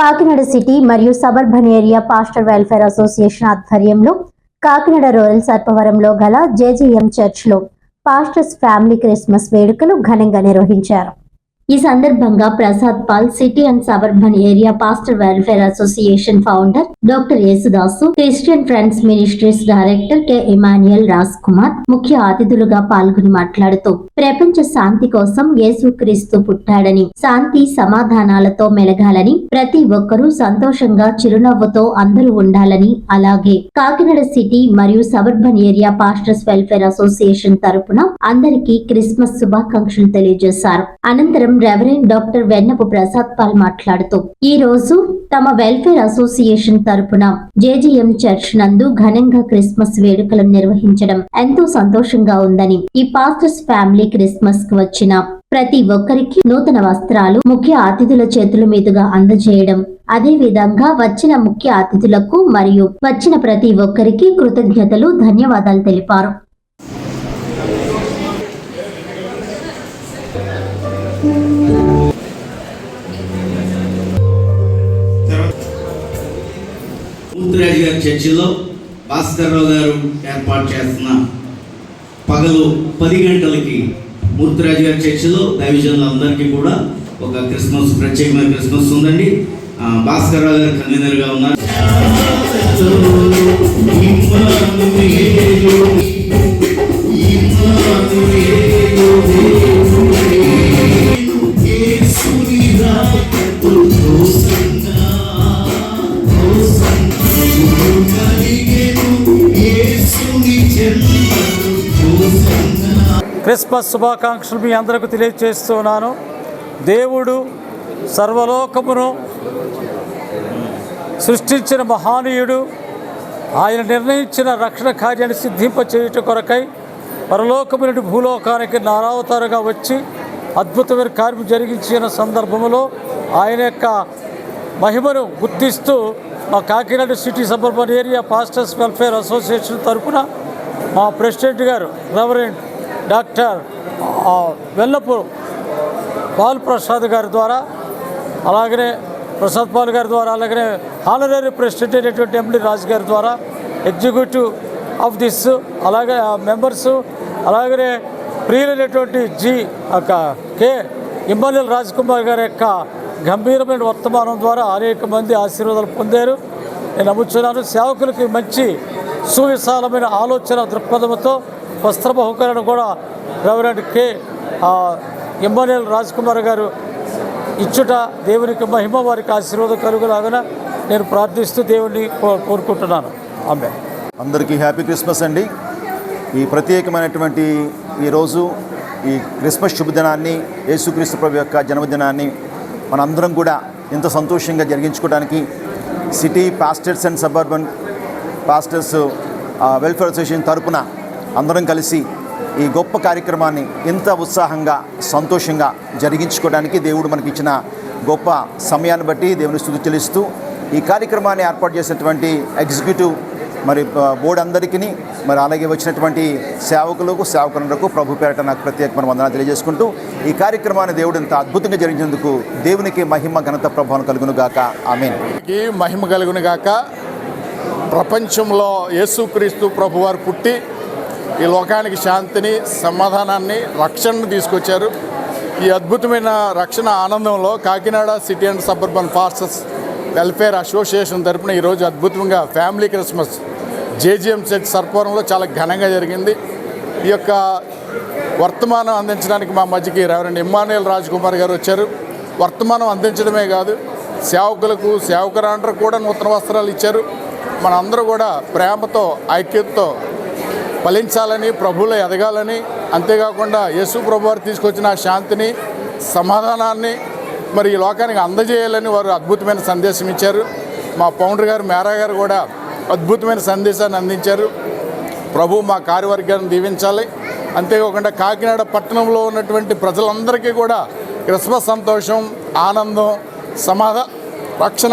Kakinada city మరియు suburban area pastor welfare association ఆధ్వర్యంలో Kakinada rural సర్పవరంలో గల జేజేఎం చర్చ్లో పాస్టర్స్ ఫ్యామిలీ క్రిస్మస్ వేడుకలు ఘనంగా నిర్వహించారు. ఈ సందర్భంగా Prasad Paul city and suburban area pastor welfare association founder doctor Yesudasu Christian friends ministries director K Emmanuel Raj Kumar ముఖ్య అతిథులుగా పాల్గొని మాట్లాడుతూ ప్రపంచ శాంతి కోసం యేసుక్రీస్తు పుట్టాడని శాంతి సమాధానాలతో మెలగాలని ప్రతి ఒక్కరూ సంతోషంగా చిరునవ్వుతో అందరూ ఉండాలని అలాగే కాకినాడ సిటీ మరియు suburban area pastors welfare association తరపున అందరికీ క్రిస్మస్ శుభాకాంక్షలు తెలియజేశారు. అనంతరం reverend doctor Vennapu Prasad Paul మాట్లాడుతూ ఈ రోజు తమ వెల్ఫేర్ అసోసియేషన్ తరపున జేజీఎం చర్చ్ నందు ఘనంగా క్రిస్మస్ వేడుకలను నిర్వహించడం ఎంతో సంతోషంగా ఉందని ఈ పాస్టర్స్ ఫ్యామిలీ క్రిస్మస్కు వచ్చిన ప్రతి ఒక్కరికి నూతన వస్త్రాలు ముఖ్య అతిథుల చేతుల మీదుగా అందజేయడం అదే విధంగా వచ్చిన ముఖ్య అతిథులకు మరియు వచ్చిన ప్రతి ఒక్కరికి కృతజ్ఞతలు ధన్యవాదాలు తెలిపారు. మూర్తిరాజు గారి చర్చిలో భాస్కర్రావు గారు ఏర్పాటు చేస్తున్న పగలు పది గంటలకి మూర్తిరాజు గారి చర్చిలో దైవజనులు అందరికీ కూడా ఒక క్రిస్మస్ ప్రత్యేకమైన క్రిస్మస్ ఉందండి. భాస్కర్ భాస్కర్రావు గారు కన్వీనర్గా ఉన్నారు. క్రిస్మస్ శుభాకాంక్షలు మీ అందరికి తెలియజేస్తున్నాను దేవుడు సర్వలోకమును సృష్టించిన మహానీయుడు. ఆయన నిర్ణయించిన రక్షణ కార్యాన్ని సిద్ధింపచేయుట కొరకై పరలోకము నుండి భూలోకానికి నారావతారుగా వచ్చి అద్భుతమైన కార్యం జరిగించిన సందర్భంలో ఆయన యొక్క మహిమను గుర్తిస్తూ మా Kakinada city suburban area pastors welfare association తరఫున మా ప్రెసిడెంట్ గారు reverend doctor Vellapu Paul Prasad గారి ద్వారా అలాగనే ప్రసాద్ పాల్ గారి ద్వారా అలాగనే హానరీ ప్రెసిడెంట్ అయినటువంటి ఎంపీ రాజు గారి ద్వారా ఎగ్జిక్యూటివ్ ఆఫ్ దిస్ అలాగే మెంబర్స్ అలాగనే ప్రియులైనటువంటి జి ఒక కే ఇమ్మనిల్ రాజ్ కుమార్ గారి యొక్క గంభీరమైన వర్తమానం ద్వారా అనేక మంది ఆశీర్వాదాలు పొందారు. నేను నమ్ముతున్నాను సేవకులకి మంచి సువిశాలమైన ఆలోచన దృక్పథంతో వస్త్ర బహుకరణ కూడా reverend K Emmanuel Raj Kumar గారు ఇచ్చుట దేవునికి మహిమ వారికి ఆశీర్వాదం కలుగులాగన నేను ప్రార్థిస్తూ దేవుణ్ణి కో- కోరుకుంటున్నాను. ఆమె. అందరికీ హ్యాపీ క్రిస్మస్ అండి. ఈ ప్రత్యేకమైనటువంటి ఈరోజు ఈ క్రిస్మస్ శుభదినాన్ని యేసుక్రీస్తు ప్రభు యొక్క జన్మదినాన్ని మనందరం కూడా ఇంత సంతోషంగా జరిగించుకోవడానికి city pastors and suburban pastors ఆ, వెల్ఫేర్ అసోసియేషన్ తరపున అందరం కలిసి ఈ గొప్ప కార్యక్రమాన్ని ఇంత ఉత్సాహంగా సంతోషంగా జరిగించుకోవడానికి దేవుడు మనకి ఇచ్చిన గొప్ప సమయాన్ని బట్టి దేవుని స్థుతి చెల్లిస్తూ ఈ కార్యక్రమాన్ని ఏర్పాటు చేసినటువంటి ఎగ్జిక్యూటివ్ మరి బోర్డు అందరికీ మరి అలాగే వచ్చినటువంటి సేవకులకు సేవకులకు ప్రభు పేరట నాకు ప్రత్యేకమైన వందనాలు తెలియజేసుకుంటూ ఈ కార్యక్రమాన్ని దేవుడు ఇంత అద్భుతంగా జరిగినందుకు దేవునికి మహిమ ఘనత ప్రభావం కలుగును గాక. ఆమె మహిమ కలుగును గాక. ప్రపంచంలో యేసుక్రీస్తు ప్రభువారు పుట్టి ఈ లోకానికి శాంతిని సమాధానాన్ని రక్షణను తీసుకొచ్చారు. ఈ అద్భుతమైన రక్షణ ఆనందంలో Kakinada city and suburban pastors welfare association తరపున ఈరోజు అద్భుతంగా ఫ్యామిలీ క్రిస్మస్ జేజీఎం సెట్ సర్పవరంలో చాలా ఘనంగా జరిగింది. ఈ యొక్క వర్తమానం అందించడానికి మా మధ్యకి రెవరెండ్ ఇమ్మానుయల్ రాజ్ కుమార్ గారు వచ్చారు. వర్తమానం అందించడమే కాదు సేవకులకు సేవకురాండ్రకు కూడా నూతన వస్త్రాలు ఇచ్చారు. మనందరూ కూడా ప్రేమతో ఐక్యతతో ఫలించాలని ప్రభువులు ఎదగాలని అంతేకాకుండా యేసు ప్రభు వారు తీసుకొచ్చిన ఆ శాంతిని సమాధానాన్ని మరి ఈ లోకానికి అందజేయాలని వారు అద్భుతమైన సందేశం ఇచ్చారు. మా పౌండర్ గారు మేరా గారు కూడా అద్భుతమైన సందేశాన్ని అందించారు. ప్రభు మా కార్యవర్గాన్ని దీవించాలి. అంతేకాకుండా కాకినాడ పట్టణంలో ఉన్నటువంటి ప్రజలందరికీ కూడా క్రిస్మస్ సంతోషం ఆనందం సమాధా రక్షణ